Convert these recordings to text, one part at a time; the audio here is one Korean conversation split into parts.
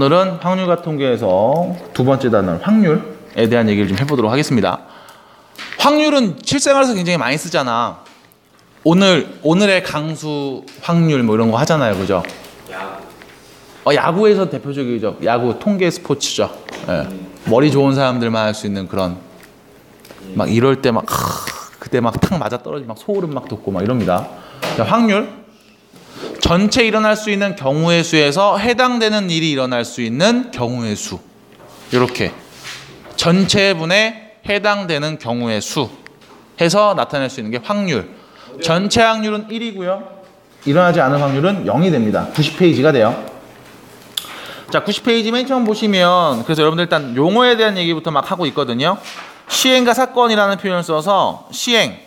오늘은 확률과 통계에서 두 번째 단어 확률에 대한 얘기를 좀 해보도록 하겠습니다. 확률은 실생활에서 굉장히 많이 쓰잖아. 오늘 오늘의 강수 확률 뭐 이런 거 하잖아요, 그죠? 어, 야구에서 대표적이죠. 야구 통계 스포츠죠. 예. 머리 좋은 사람들만 할 수 있는 그런 막 이럴 때 막 그때 막 탁 맞아 떨어지 막 소름 막 돋고 막 이럽니다. 자, 확률 전체 일어날 수 있는 경우의 수에서 해당되는 일이 일어날 수 있는 경우의 수 이렇게 전체분에 해당되는 경우의 수 해서 나타낼 수 있는 게 확률. 전체 확률은 1이고요. 일어나지 않은 확률은 0이 됩니다. 90페이지가 돼요. 자, 90페이지 맨 처음 보시면 그래서 여러분들 일단 용어에 대한 얘기부터 막 하고 있거든요. 시행과 사건이라는 표현을 써서 시행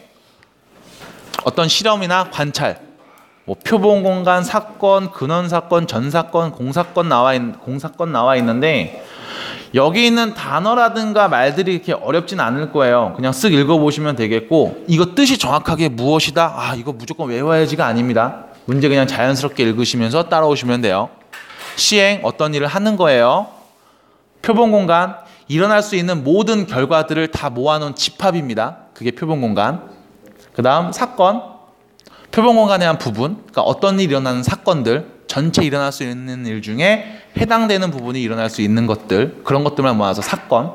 어떤 실험이나 관찰 뭐 표본 공간 사건, 근원 사건, 전 사건, 공사건 나와 있 공사건 나와 있는데 여기 있는 단어라든가 말들이 이렇게 어렵진 않을 거예요. 그냥 쓱 읽어보시면 되겠고 이거 뜻이 정확하게 무엇이다? 아 이거 무조건 외워야지가 아닙니다. 문제 그냥 자연스럽게 읽으시면서 따라오시면 돼요. 시행 어떤 일을 하는 거예요. 표본 공간 일어날 수 있는 모든 결과들을 다 모아놓은 집합입니다. 그게 표본 공간. 그 다음 사건 표본 공간의 한 부분 그러니까 어떤 일이 일어나는 사건들 전체 일어날 수 있는 일 중에 해당되는 부분이 일어날 수 있는 것들 그런 것들만 모아서 사건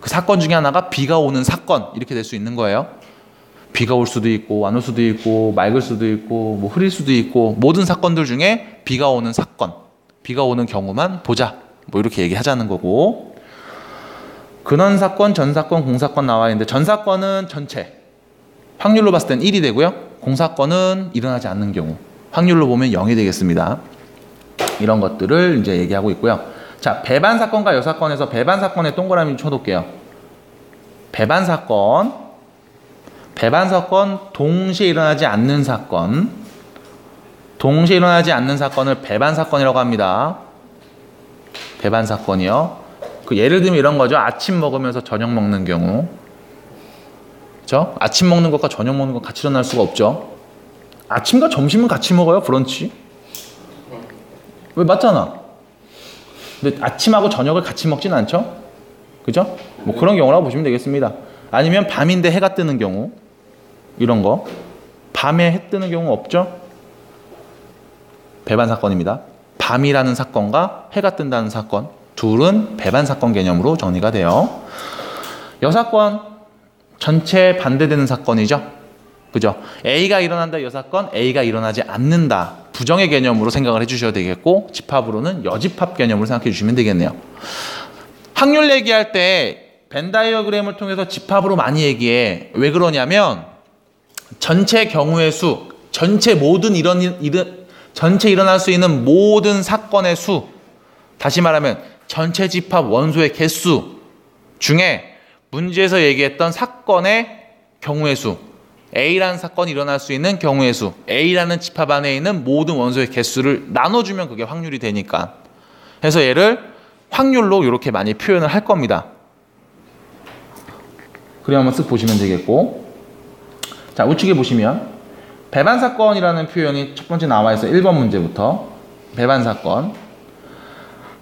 그 사건 중에 하나가 비가 오는 사건 이렇게 될 수 있는 거예요. 비가 올 수도 있고 안 올 수도 있고 맑을 수도 있고 뭐 흐릴 수도 있고 모든 사건들 중에 비가 오는 사건 비가 오는 경우만 보자 뭐 이렇게 얘기하자는 거고 근원 사건, 전 사건, 공 사건 나와 있는데 전 사건은 전체 확률로 봤을 땐 1이 되고요. 공 사건은 일어나지 않는 경우 확률로 보면 0이 되겠습니다. 이런 것들을 이제 얘기하고 있고요. 자, 배반 사건과 여 사건에서 배반 사건에 동그라미 쳐 놓을게요. 배반 사건, 배반 사건 동시에 일어나지 않는 사건, 동시에 일어나지 않는 사건을 배반 사건이라고 합니다. 배반 사건이요. 그 예를 들면 이런 거죠. 아침 먹으면서 저녁 먹는 경우. 그죠? 아침 먹는 것과 저녁 먹는 것 같이 일어날 수가 없죠. 아침과 점심은 같이 먹어요, 브런치. 왜 맞잖아. 근데 아침하고 저녁을 같이 먹진 않죠? 그죠? 뭐 그런 경우라고 보시면 되겠습니다. 아니면 밤인데 해가 뜨는 경우. 이런 거. 밤에 해 뜨는 경우 없죠? 배반 사건입니다. 밤이라는 사건과 해가 뜬다는 사건. 둘은 배반 사건 개념으로 정리가 돼요. 여사건 전체 반대되는 사건이죠. 그죠? A가 일어난다 여사건, A가 일어나지 않는다. 부정의 개념으로 생각을 해주셔야 되겠고 집합으로는 여집합 개념으로 생각해 주시면 되겠네요. 확률 얘기할 때 벤다이어그램을 통해서 집합으로 많이 얘기해. 왜 그러냐면 전체 경우의 수, 전체 모든 이런 일, 전체 일어날 수 있는 모든 사건의 수, 다시 말하면 전체 집합 원소의 개수 중에 문제에서 얘기했던 사건의 경우의 수, A라는 사건이 일어날 수 있는 경우의 수, A라는 집합 안에 있는 모든 원소의 개수를 나눠주면 그게 확률이 되니까. 그래서 얘를 확률로 이렇게 많이 표현을 할 겁니다. 그림 한번 쓱 보시면 되겠고. 자, 우측에 보시면 배반 사건이라는 표현이 첫 번째 나와 있어요. 1번 문제부터. 배반 사건.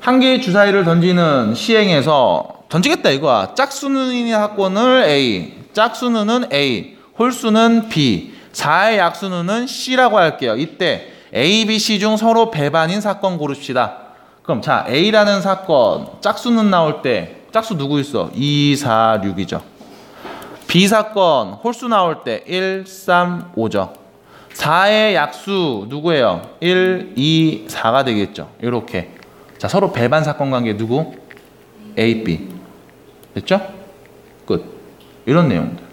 한 개의 주사위를 던지는 시행에서 던지겠다 이거야. 짝수는 사건을 A, 짝수는 A, 홀수는 B, 4의 약수는 C라고 할게요. 이때 A, B, C 중 서로 배반인 사건 고릅시다. 그럼 자 A라는 사건 짝수는 나올 때 짝수 누구 있어? 2, 4, 6이죠. B 사건 홀수 나올 때 1, 3, 5죠. 4의 약수 누구예요? 1, 2, 4가 되겠죠. 이렇게. 자 서로 배반 사건 관계 누구? A, B. 됐죠? 끝. 이런 내용들.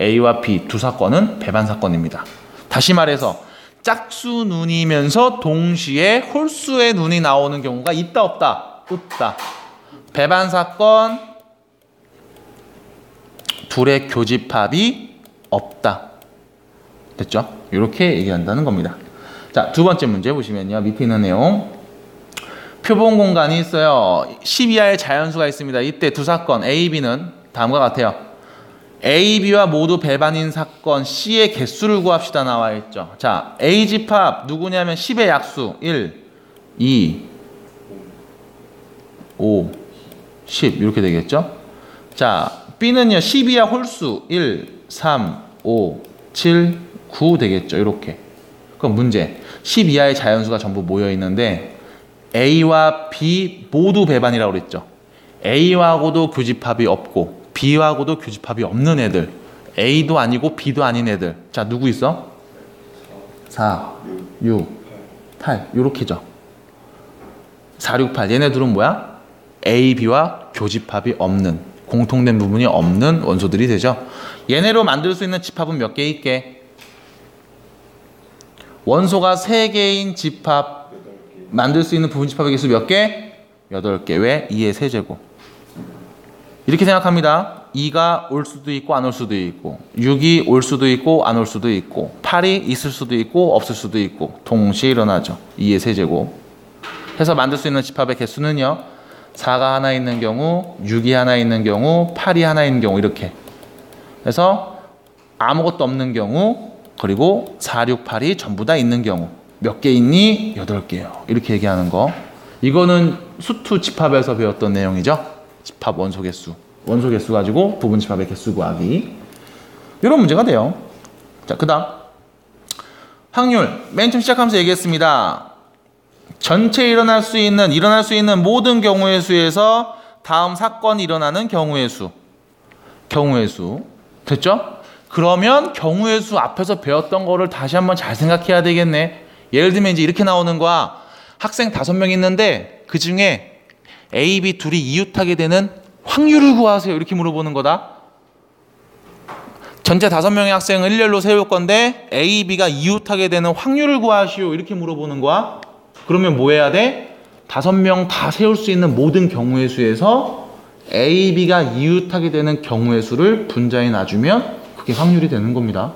A와 B 두 사건은 배반 사건입니다. 다시 말해서 짝수 눈이면서 동시에 홀수의 눈이 나오는 경우가 있다 없다? 없다. 배반 사건 둘의 교집합이 없다. 됐죠? 이렇게 얘기한다는 겁니다. 자, 두 번째 문제 보시면요. 밑에 있는 내용. 표본 공간이 있어요. 12하의 자연수가 있습니다. 이때 두 사건 A, B는 다음과 같아요. A, B와 모두 배반인 사건 C의 개수를 구합시다 나와 있죠. 자, A 집합 누구냐면 10의 약수 1, 2, 5, 10 이렇게 되겠죠? 자, B는요. 10이야 홀수 1, 3, 5, 7, 9 되겠죠. 이렇게. 그럼 문제. 10 이하의 자연수가 전부 모여 있는데 A와 B 모두 배반이라고 그랬죠. A하고도 교집합이 없고 B하고도 교집합이 없는 애들. A도 아니고 B도 아닌 애들. 자, 누구 있어? 4, 6, 8. 요렇게죠. 4, 6, 8. 얘네 둘은 뭐야? A, B와 교집합이 없는, 공통된 부분이 없는 원소들이 되죠. 얘네로 만들 수 있는 집합은 몇 개 있게? 원소가 3개인 집합, 만들 수 있는 부분 집합의 개수 몇 개? 8개. 왜? 2의 세제곱. 이렇게 생각합니다. 2가 올 수도 있고 안 올 수도 있고 6이 올 수도 있고 안 올 수도 있고 8이 있을 수도 있고 없을 수도 있고 동시에 일어나죠. 2의 세제곱. 해서 만들 수 있는 집합의 개수는요. 4가 하나 있는 경우, 6이 하나 있는 경우, 8이 하나 있는 경우 이렇게. 그래서 아무것도 없는 경우 그리고 4, 6, 8이 전부 다 있는 경우 몇 개 있니? 8개요. 이렇게 얘기하는 거. 이거는 수투 집합에서 배웠던 내용이죠. 집합 원소 개수. 원소 개수 가지고 부분 집합의 개수 구하기. 이런 문제가 돼요. 자, 그 다음. 확률. 맨 처음 시작하면서 얘기했습니다. 전체 일어날 수 있는, 일어날 수 있는 모든 경우의 수에서 다음 사건이 일어나는 경우의 수. 경우의 수. 됐죠? 그러면 경우의 수 앞에서 배웠던 거를 다시 한번 잘 생각해야 되겠네. 예를 들면 이제 이렇게 나오는 거야. 학생 다섯 명 있는데 그 중에 A, B 둘이 이웃하게 되는 확률을 구하세요. 이렇게 물어보는 거다. 전체 다섯 명의 학생을 일렬로 세울 건데 A, B가 이웃하게 되는 확률을 구하시오. 이렇게 물어보는 거야. 그러면 뭐 해야 돼? 다섯 명 다 세울 수 있는 모든 경우의 수에서 A, B가 이웃하게 되는 경우의 수를 분자에 놔주면 그게 확률이 되는 겁니다.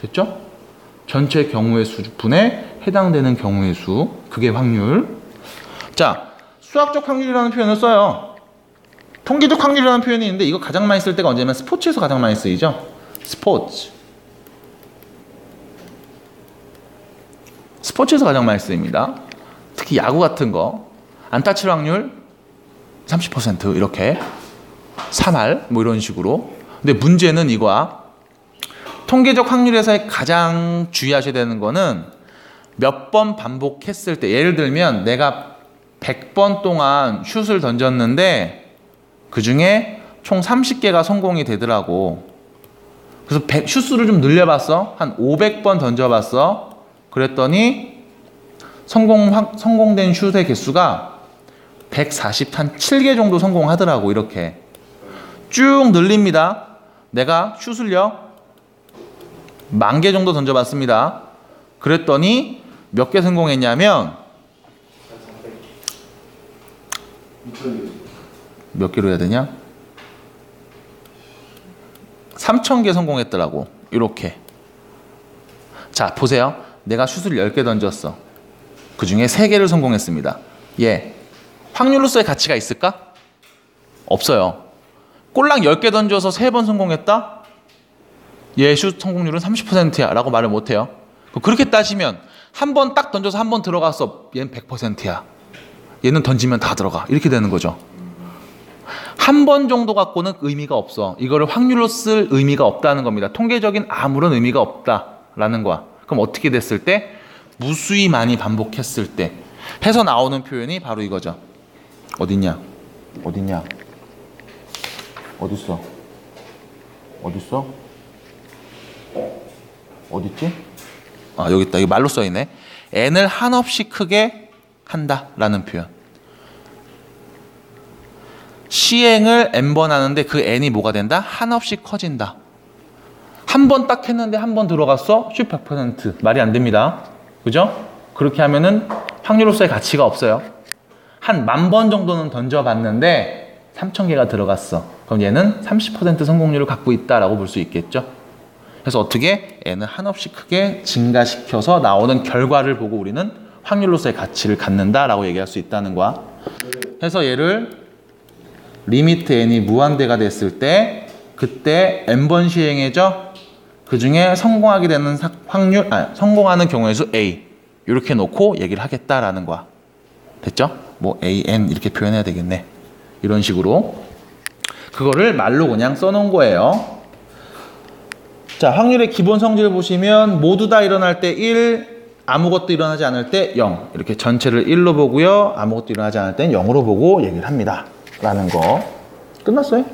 됐죠? 전체 경우의 수분에 해당되는 경우의 수. 그게 확률. 자, 수학적 확률이라는 표현을 써요. 통계적 확률이라는 표현이 있는데 이거 가장 많이 쓸 때가 언제냐면 스포츠에서 가장 많이 쓰이죠. 스포츠. 스포츠에서 가장 많이 쓰입니다. 특히 야구 같은 거 안타 칠 확률 30% 이렇게 3할 뭐 이런 식으로. 근데 문제는 이거야. 통계적 확률에서 가장 주의하셔야 되는 거는 몇 번 반복했을 때 예를 들면 내가 100번 동안 슛을 던졌는데 그 중에 총 30개가 성공이 되더라고. 그래서 100, 슛수를 좀 늘려봤어. 한 500번 던져봤어. 그랬더니 성공, 성공된 슛의 개수가 140 한 7개 정도 성공하더라고. 이렇게. 쭉 늘립니다. 내가 슛을요. 만 개 정도 던져봤습니다. 그랬더니 몇 개 성공했냐면 몇 개로 해야 되냐? 3,000개 성공했더라고. 이렇게. 자, 보세요. 내가 슛을 10개 던졌어. 그 중에 3개를 성공했습니다. 예. 확률로서의 가치가 있을까? 없어요. 꼴랑 10개 던져서 3번 성공했다? 예, 슛 성공률은 30%야. 라고 말을 못해요. 그렇게 따지면 한 번 딱 던져서 한 번 들어갔어. 얘는 100%야. 얘는 던지면 다 들어가. 이렇게 되는 거죠. 한 번 정도 갖고는 의미가 없어. 이거를 확률로 쓸 의미가 없다는 겁니다. 통계적인 아무런 의미가 없다라는 거야. 그럼 어떻게 됐을 때? 무수히 많이 반복했을 때 해서 나오는 표현이 바로 이거죠. 어딨냐? 어딨냐? 어딨어? 어딨어? 어딨지? 아 여기 있다. 이 말로 써 있네. n을 한없이 크게 한다라는 표현. 시행을 n번 하는데 그 n이 뭐가 된다? 한없이 커진다. 한 번 딱 했는데 한 번 들어갔어? 10% 말이 안 됩니다. 그죠? 그렇게 하면은 확률로서의 가치가 없어요. 한 만 번 정도는 던져봤는데 3천 개가 들어갔어. 그럼 얘는 30% 성공률을 갖고 있다라고 볼 수 있겠죠. 그래서 어떻게 n을 한없이 크게 증가시켜서 나오는 결과를 보고 우리는 확률로서의 가치를 갖는다라고 얘기할 수 있다는 거야. 그래서 얘를 리미트 n이 무한대가 됐을 때 그때 n번 시행해져 그 중에 성공하게 되는 확률, 아, 성공하는 경우의 수 A 이렇게 놓고 얘기를 하겠다라는 거야. 됐죠? 뭐 AN 이렇게 표현해야 되겠네. 이런 식으로. 그거를 말로 그냥 써놓은 거예요. 자, 확률의 기본 성질 보시면 모두 다 일어날 때 1, 아무것도 일어나지 않을 때 0. 이렇게 전체를 1로 보고요. 아무것도 일어나지 않을 땐 0으로 보고 얘기를 합니다. 라는 거. 끝났어요?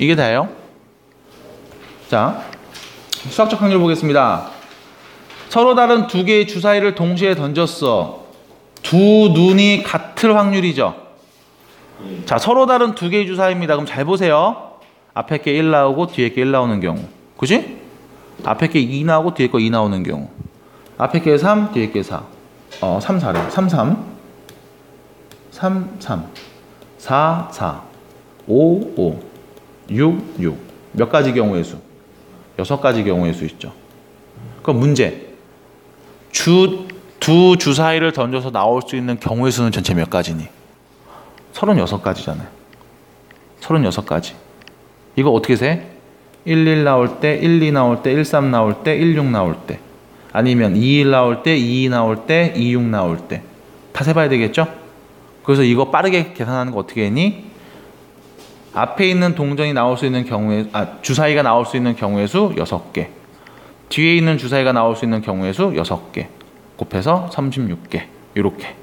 이게 다예요. 자, 수학적 확률 보겠습니다. 서로 다른 두 개의 주사위를 동시에 던졌어. 두 눈이 같을 확률이죠. 자, 서로 다른 두 개의 주사위입니다. 그럼 잘 보세요. 앞에 게 1 나오고 뒤에 게 1 나오는 경우. 그지? 앞에 게 2 나오고 뒤에 거 2 나오는 경우. 앞에 게 3, 뒤에 게 4. 어, 3, 4래. 3, 3. 3, 3. 4, 4. 5, 5. 6, 6. 몇 가지 경우의 수? 여섯 가지 경우의 수 있죠. 그럼 문제. 주, 두 주사위를 던져서 나올 수 있는 경우의 수는 전체 몇 가지니? 36가지잖아요. 36가지. 이거 어떻게 세? 1, 1 나올 때, 1, 2 나올 때, 1, 3 나올 때, 1, 6 나올 때. 아니면 2, 1 나올 때, 2, 2 나올 때, 2, 6 나올 때. 다 세봐야 되겠죠? 그래서 이거 빠르게 계산하는 거 어떻게 했니? 앞에 있는 동전이 나올 수 있는 경우에, 아, 주사위가 나올 수 있는 경우의 수 6개. 뒤에 있는 주사위가 나올 수 있는 경우의 수 6개. 곱해서 36개. 이렇게.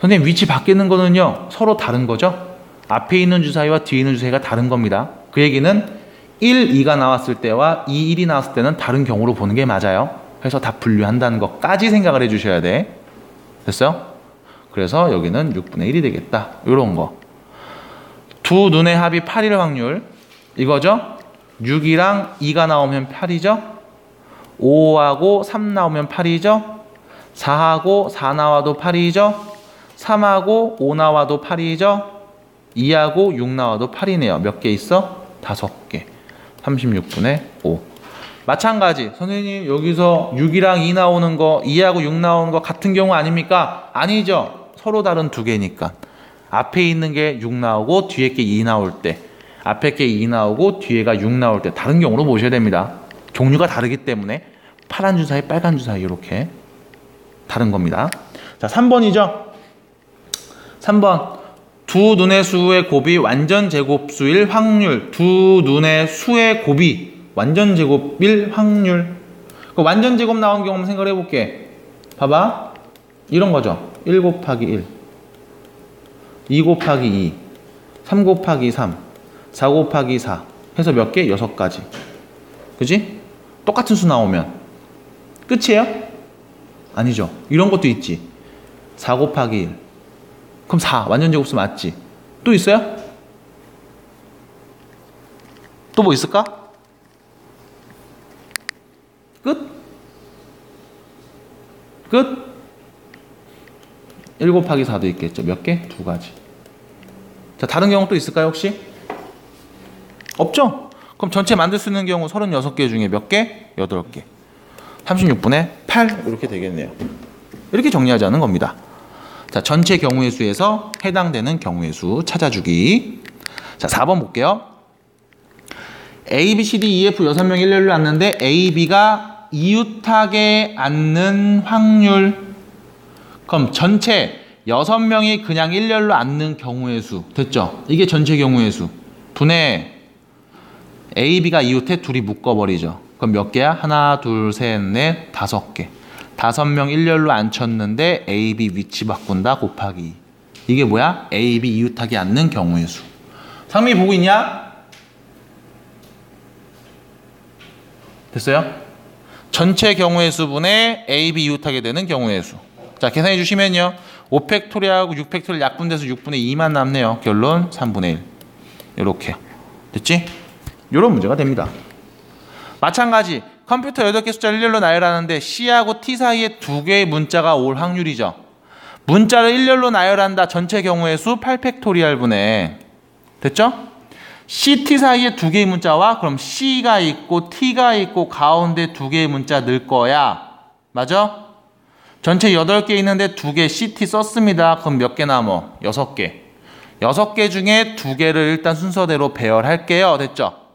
선생님 위치 바뀌는 거는요 서로 다른 거죠 앞에 있는 주사위와 뒤에 있는 주사위가 다른 겁니다 그 얘기는 1, 2가 나왔을 때와 2, 1이 나왔을 때는 다른 경우로 보는 게 맞아요 그래서 다 분류한다는 것까지 생각을 해 주셔야 돼 됐어요? 그래서 여기는 6분의 1이 되겠다 이런 거 두 눈의 합이 8일 확률 이거죠 6이랑 2가 나오면 8이죠 5하고 3 나오면 8이죠 4하고 4 나와도 8이죠 3하고 5 나와도 8이죠? 2하고 6 나와도 8이네요. 몇 개 있어? 5개. 36분의 5. 마찬가지. 선생님 여기서 6이랑 2 나오는 거, 2하고 6 나오는 거 같은 경우 아닙니까? 아니죠. 서로 다른 두 개니까. 앞에 있는 게 6 나오고 뒤에 게 2 나올 때 앞에 게 2 나오고 뒤에가 6 나올 때 다른 경우로 보셔야 됩니다. 종류가 다르기 때문에 파란 주사위, 빨간 주사위 이렇게 다른 겁니다. 자, 3번이죠. 3번 두 눈의 수의 곱이 완전 제곱수일 확률. 두 눈의 수의 곱이 완전 제곱일 확률. 그 완전 제곱 나온 경우 한번 생각해 볼게. 봐봐. 이런 거죠. 1 곱하기 1 2 곱하기 2 3 곱하기 3 4 곱하기 4 해서 몇 개? 6가지. 그지? 똑같은 수 나오면. 끝이에요? 아니죠. 이런 것도 있지. 4 곱하기 1 그럼 4 완전 제곱수 맞지? 또 있어요? 또 뭐 있을까? 끝? 끝? 1 곱하기 4도 있겠죠. 몇 개? 두 가지. 자, 다른 경우 또 있을까요, 혹시? 없죠? 그럼 전체 만들 수 있는 경우 36개 중에 몇 개? 8개. 36분의 8 이렇게 되겠네요. 이렇게 정리하자는 겁니다. 자, 전체 경우의 수에서 해당되는 경우의 수 찾아주기. 자, 4번 볼게요. A, B, C, D, E, F 6명 일렬로 앉는데 A, B가 이웃하게 앉는 확률. 그럼 전체 6명이 그냥 일렬로 앉는 경우의 수. 됐죠? 이게 전체 경우의 수. 분의 A, B가 이웃해 둘이 묶어버리죠. 그럼 몇 개야? 하나, 둘, 셋, 넷, 다섯 개. 다섯 명 일렬로 앉혔는데 A, B 위치 바꾼다 곱하기 이게 뭐야? A, B 이웃하기 않는 경우의 수. 상미 보고 있냐? 됐어요? 전체 경우의 수분에 A, B 이웃하게 되는 경우의 수. 자, 계산해 주시면요. 5팩토리하고 6팩토리 약분돼서 6분의 2만 남네요. 결론 3분의 1. 이렇게. 됐지? 이런 문제가 됩니다. 마찬가지 컴퓨터 8개 숫자를 일렬로 나열하는데 C하고 T 사이에 두 개의 문자가 올 확률이죠. 문자를 일렬로 나열한다. 전체 경우의 수 8팩토리얼 분의 됐죠? C, T 사이에 두 개의 문자와 그럼 C가 있고 T가 있고 가운데 두 개의 문자 넣을 거야. 맞아? 전체 8개 있는데 두 개 CT 썼습니다. 그럼 몇 개 남어? 6개. 6개 중에 두 개를 일단 순서대로 배열할게요. 됐죠?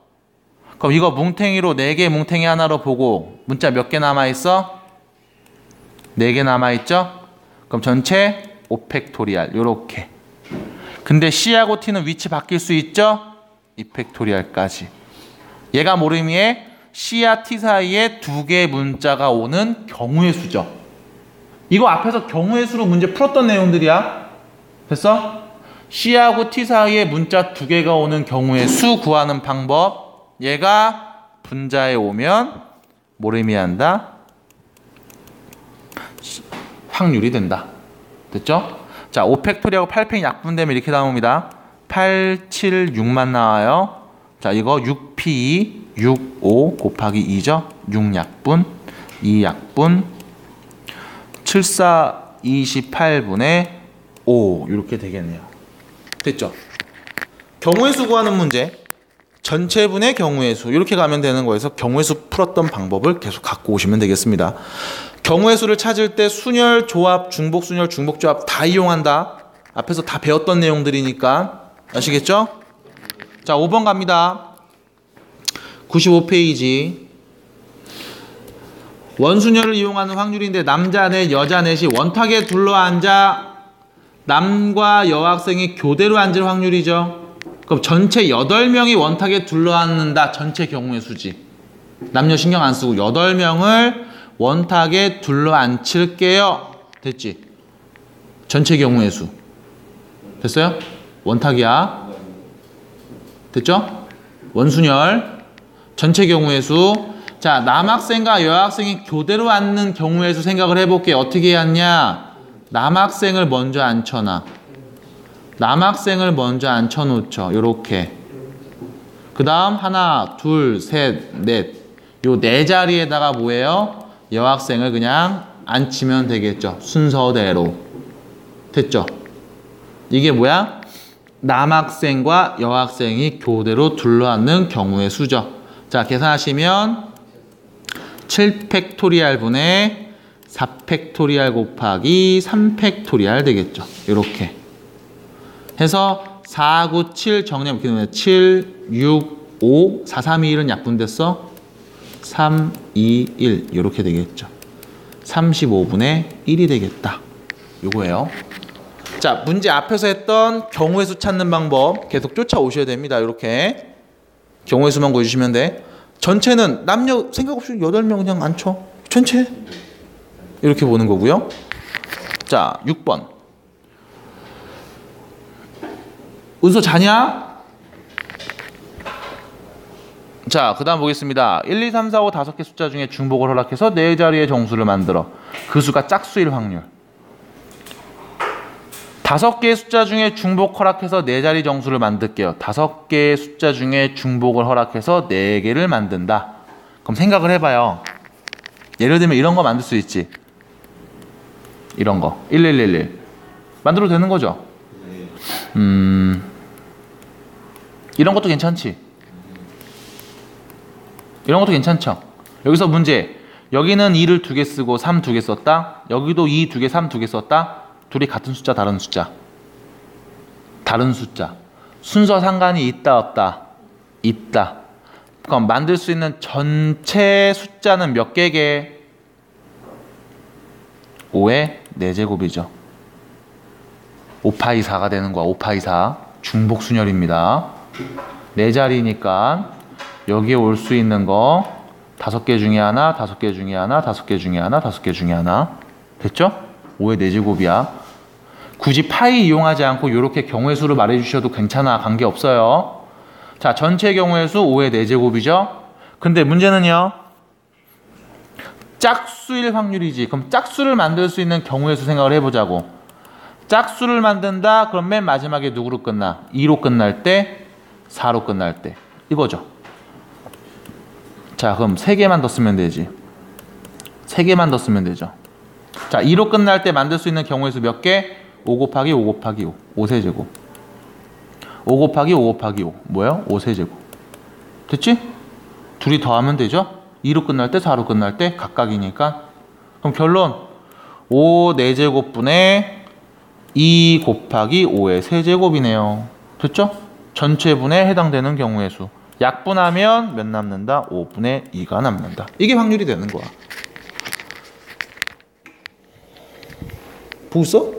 그럼 이거 뭉탱이로 4개 뭉탱이 하나로 보고 문자 몇 개 남아있어? 4개 남아있죠? 그럼 전체 5팩토리알 요렇게 근데 C하고 T는 위치 바뀔 수 있죠? 2팩토리알까지 얘가 모름이에 C와 T 사이에 두 개의 문자가 오는 경우의 수죠 이거 앞에서 경우의 수로 문제 풀었던 내용들이야 됐어? C하고 T 사이에 문자 두 개가 오는 경우의 수 구하는 방법 얘가 분자에 오면 모름이 한다 확률이 된다. 됐죠? 자, 5팩토리하고 8팩 약분되면 이렇게 나옵니다. 8, 7, 6만 나와요. 자, 이거 6P, 6, 5 곱하기 2죠? 6 약분, 2 약분, 7, 4, 28분의 5 이렇게 되겠네요. 됐죠? 경우의 수 구하는 문제. 전체분의 경우의 수 이렇게 가면 되는 거에서 경우의 수 풀었던 방법을 계속 갖고 오시면 되겠습니다. 경우의 수를 찾을 때 순열, 조합, 중복, 순열, 중복, 조합 다 이용한다. 앞에서 다 배웠던 내용들이니까 아시겠죠? 자, 5번 갑니다. 95페이지. 원순열을 이용하는 확률인데 남자 넷, 여자 넷이 원탁에 둘러앉아 남과 여학생이 교대로 앉을 확률이죠. 그럼 전체 8명이 원탁에 둘러앉는다. 전체 경우의 수지. 남녀 신경 안 쓰고 8명을 원탁에 둘러앉힐게요. 됐지? 전체 경우의 수. 됐어요? 원탁이야. 됐죠? 원순열. 전체 경우의 수. 자, 남학생과 여학생이 교대로 앉는 경우의 수 생각을 해볼게. 어떻게 앉냐? 남학생을 먼저 앉혀놔. 남학생을 먼저 앉혀놓죠. 요렇게. 그 다음 하나, 둘, 셋, 넷. 요 네 자리에다가 뭐예요? 여학생을 그냥 앉히면 되겠죠. 순서대로. 됐죠? 이게 뭐야? 남학생과 여학생이 교대로 둘러앉는 경우의 수죠. 자, 계산하시면 7팩토리알 분의 4팩토리알 곱하기 3팩토리알 되겠죠. 이렇게. 해서 4, 9, 7 정리하면 이렇게 되면 7, 6, 5, 4, 3, 2, 1은 약분됐어. 3, 2, 1 이렇게 되겠죠. 35분의 1이 되겠다. 요거예요. 자, 문제 앞에서 했던 경우의 수 찾는 방법 계속 쫓아오셔야 됩니다. 이렇게 경우의 수만 구해주시면 돼. 전체는 남녀 생각 없이 8명 그냥 앉혀. 전체. 이렇게 보는 거고요. 자, 6번. 은서 자냐? 자, 그 다음 보겠습니다. 1, 2, 3, 4, 5, 5개 숫자 중에 중복을 허락해서 네 자리의 정수를 만들어. 그 수가 짝수일 확률. 다섯 개의 숫자 중에 중복 허락해서 네 자리 정수를 만들게요. 다섯 개의 숫자 중에 중복을 허락해서 네 개를 만든다. 그럼 생각을 해봐요. 예를 들면 이런 거 만들 수 있지. 이런 거. 1111. 만들어도 되는 거죠? 음, 이런 것도 괜찮지. 이런 것도 괜찮죠. 여기서 문제. 여기는 2를 두 개 쓰고 3 두 개 썼다. 여기도 2 두 개, 3 두 개 썼다. 둘이 같은 숫자, 다른 숫자. 다른 숫자. 순서 상관이 있다, 없다? 있다. 그럼 만들 수 있는 전체 숫자는 몇 개게? 5의 4제곱이죠. 5파이 4가 되는 거야. 5파이 4. 중복 순열입니다. 네 자리니까 여기에 올 수 있는 거 다섯 개 중에 하나, 다섯 개 중에 하나, 다섯 개 중에 하나, 다섯 개 중에 하나. 됐죠? 5의 4제곱이야. 굳이 파이 이용하지 않고 이렇게 경우의 수를 말해 주셔도 괜찮아. 관계 없어요. 자, 전체 경우의 수 5의 4제곱이죠? 근데 문제는요. 짝수일 확률이지. 그럼 짝수를 만들 수 있는 경우의 수 생각을 해보자고. 짝수를 만든다. 그럼 맨 마지막에 누구로 끝나? 2로 끝날 때, 4로 끝날 때. 이거죠. 자, 그럼 3개만 더 쓰면 되지. 3개만 더 쓰면 되죠. 자, 2로 끝날 때 만들 수 있는 경우의 수 몇 개? 5 곱하기 5 곱하기 5. 5세제곱. 5 곱하기 5 곱하기 5. 뭐야? 5세제곱. 됐지? 둘이 더하면 되죠? 2로 끝날 때, 4로 끝날 때 각각이니까. 그럼 결론 5 4제곱분의 2 곱하기 5의 세제곱이네요. 됐죠? 전체분에 해당되는 경우의 수. 약분하면 몇 남는다? 5분의 2가 남는다. 이게 확률이 되는 거야. 보고 있어?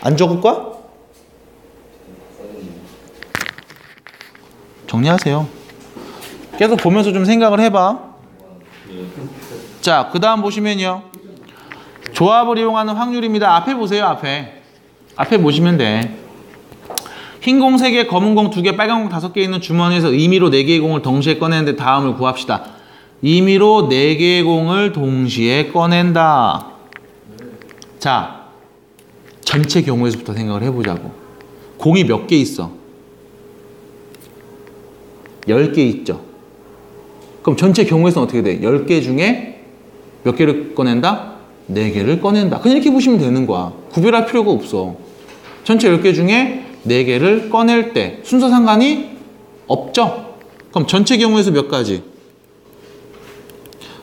안 적을 거야? 정리하세요. 계속 보면서 좀 생각을 해봐. 자, 그 다음 보시면요. 조합을 이용하는 확률입니다. 앞에 보세요, 앞에. 앞에 보시면 돼. 흰공 3개, 검은 공 2개, 빨간 공 5개 있는 주머니에서 임의로 4개의 공을 동시에 꺼내는데 다음을 구합시다. 임의로 4개의 공을 동시에 꺼낸다. 자, 전체 경우에서부터 생각을 해보자고. 공이 몇 개 있어? 10개 있죠. 그럼 전체 경우에서는 어떻게 돼? 10개 중에 몇 개를 꺼낸다? 4개를 꺼낸다. 그냥 이렇게 보시면 되는 거야. 구별할 필요가 없어. 전체 10개 중에 4개를 꺼낼 때 순서 상관이 없죠? 그럼 전체 경우에서 몇 가지?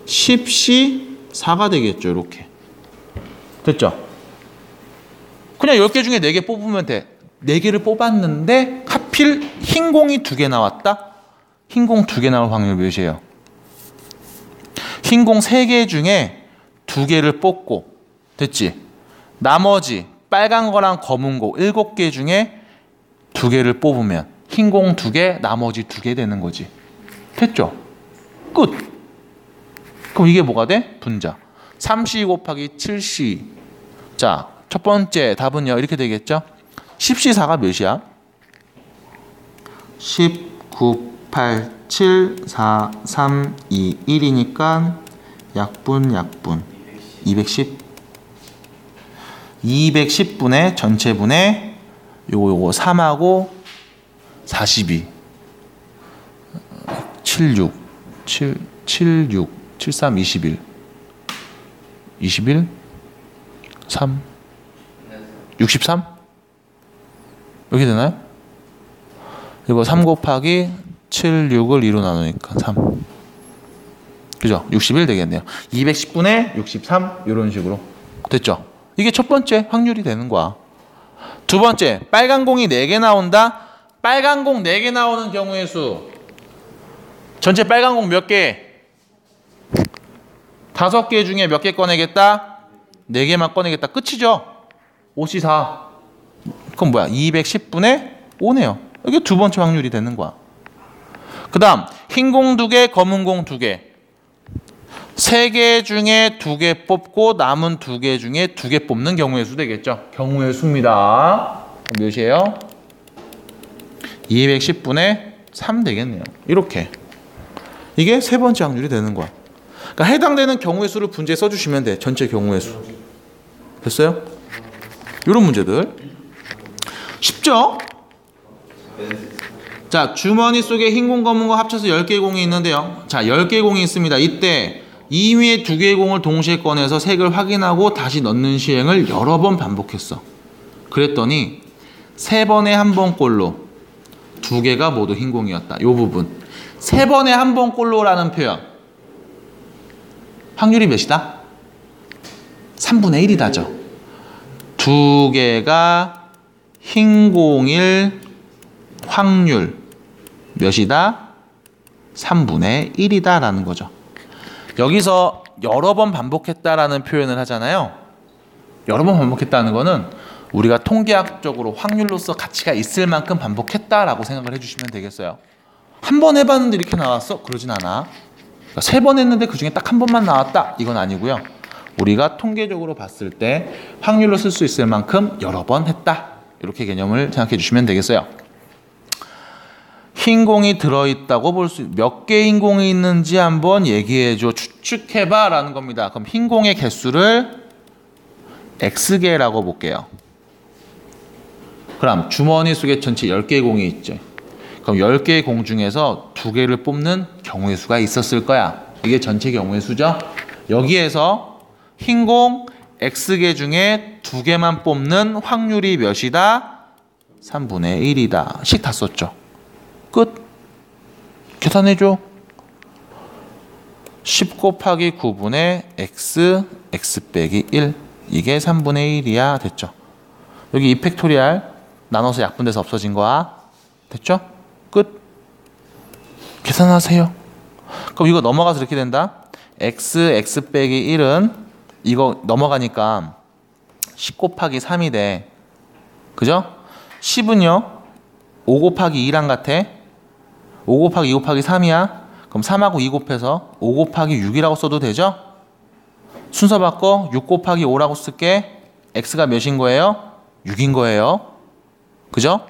10시 4가 되겠죠. 이렇게. 됐죠? 그냥 10개 중에 4개 뽑으면 돼. 4개를 뽑았는데 하필 흰 공이 2개 나왔다? 흰 공 2개 나올 확률 몇이에요? 흰 공 3개 중에 2개를 뽑고 됐지? 나머지 빨간 거랑 검은 거 7개 중에 2개를 뽑으면 흰공 2개, 나머지 2개 되는 거지. 됐죠? 끝. 그럼 이게 뭐가 돼? 분자. 3C 곱하기 7C. 자, 첫 번째 답은요. 이렇게 되겠죠? 10C4가 몇이야? 10, 9, 8, 7, 4, 3, 2, 1이니까 약분, 약분. 210. 210분의 전체분의 요거 요거 3하고 42. 76. 7, 76. 73, 21. 21. 3. 63? 이렇게 되나요? 이거 3 곱하기 7, 6을 2로 나누니까 3. 그죠? 61 되겠네요. 210분의 63 이런 식으로 됐죠? 이게 첫 번째 확률이 되는 거야. 두 번째, 빨간 공이 4개 나온다. 빨간 공 4개 나오는 경우의 수. 전체 빨간 공 몇 개? 다섯 개 중에 몇 개 꺼내겠다? 4개만 꺼내겠다. 끝이죠? 5시 4. 그럼 뭐야? 210분의 5네요. 이게 두 번째 확률이 되는 거야. 그 다음, 흰공 2개, 검은 공 2개. 3개 중에 2개 뽑고 남은 2개 중에 2개 뽑는 경우의 수 되겠죠. 경우의 수입니다. 몇이에요? 210분의 3 되겠네요. 이렇게. 이게 세 번째 확률이 되는 거야. 그러니까 해당되는 경우의 수를 분지에 써주시면 돼. 전체 경우의 수. 됐어요? 이런 문제들. 쉽죠? 자, 주머니 속에 흰 공, 검은 거 합쳐서 10개의 공이 있는데요. 자, 10개의 공이 있습니다. 이때 2위에 2개의 공을 동시에 꺼내서 색을 확인하고 다시 넣는 시행을 여러 번 반복했어. 그랬더니 세 번에 한 번꼴로 두 개가 모두 흰 공이었다. 요 부분. 세 번에 한 번꼴로라는 표현. 확률이 몇이다? 3분의 1이다죠. 두 개가 흰 공일 확률 몇이다? 3분의 1이다라는 거죠. 여기서 여러 번 반복했다라는 표현을 하잖아요. 여러 번 반복했다는 거는 우리가 통계학적으로 확률로서 가치가 있을 만큼 반복했다라고 생각을 해주시면 되겠어요. 한 번 해봤는데 이렇게 나왔어? 그러진 않아. 그러니까 세번 했는데 그 중에 딱 한 번만 나왔다? 이건 아니고요. 우리가 통계적으로 봤을 때 확률로 쓸 수 있을 만큼 여러 번 했다. 이렇게 개념을 생각해 주시면 되겠어요. 흰 공이 들어있다고 볼 수, 몇 개흰 공이 있는지 한번 얘기해줘. 추측해봐. 라는 겁니다. 그럼 흰 공의 개수를 X개라고 볼게요. 그럼 주머니 속에 전체 10개의 공이 있죠. 그럼 10개의 공 중에서 2개를 뽑는 경우의 수가 있었을 거야. 이게 전체 경우의 수죠. 여기에서 흰 공 X개 중에 2개만 뽑는 확률이 몇이다? 3분의 1이다. 식 다 썼죠. 끝. 계산해줘. 10 곱하기 9분의 x, x 빼기 1. 이게 3분의 1이야. 됐죠? 여기 이 팩토리알 나눠서 약분돼서 없어진 거야. 됐죠? 끝. 계산하세요. 그럼 이거 넘어가서 이렇게 된다. x, x 빼기 1은 이거 넘어가니까 10 곱하기 3이 돼. 그죠? 10은요. 5 곱하기 2랑 같아. 5 곱하기 2 곱하기 3이야. 그럼 3하고 2 곱해서 5 곱하기 6이라고 써도 되죠? 순서 바꿔 6 곱하기 5라고 쓸게. x가 몇인 거예요? 6인 거예요. 그죠?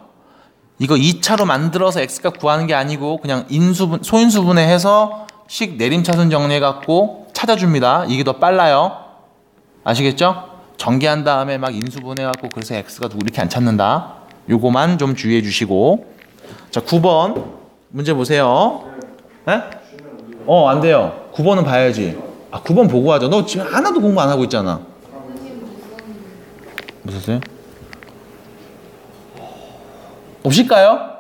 이거 2차로 만들어서 x가 구하는 게 아니고 그냥 인수분 소인수분해 해서 식 내림차순 정리해 갖고 찾아줍니다. 이게 더 빨라요. 아시겠죠? 전개한 다음에 막 인수분해 갖고 그래서 x가 누구 이렇게 안 찾는다. 요거만 좀 주의해 주시고. 자, 9번 문제 보세요. 에? 어, 안 돼요. 9번은 봐야지. 아, 9번 보고 하죠. 너 지금 하나도 공부 안 하고 있잖아. 무슨 소리? 오실까요?